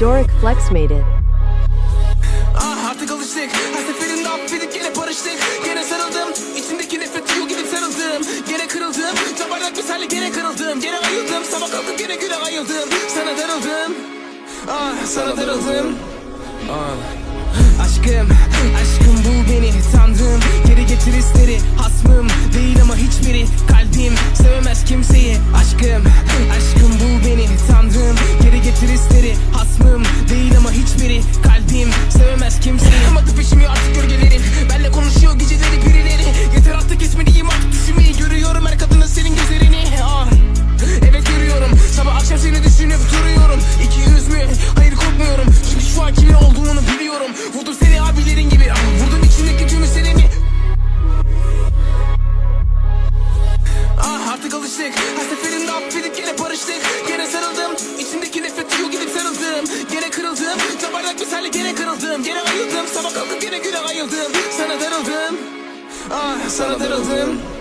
Doric Flex made it. Ah artık alıştık. Her seferinde affedip gene barıştık. Gene sarıldım. İçimdeki nefret yok gidip sarıldım. Gene kırıldım. Cabardak misali gene kırıldım. Gene ayıldım. Sabah kalkıp gene güne ayıldım. Sana darıldım. Ah sana darıldım. Ah. Aşkım, aşkım bul beni. Tanrım artık alıştık. Her seferinde affedip gene barıştık. Gene sarıldım. İçimdeki nefret yok gidip sarıldım. Gene kırıldım. Cabardak misali gene kırıldım. Gene ayıldım. Sabah kalkıp gene güne ayıldım. Sana darıldım. Ah sana darıldım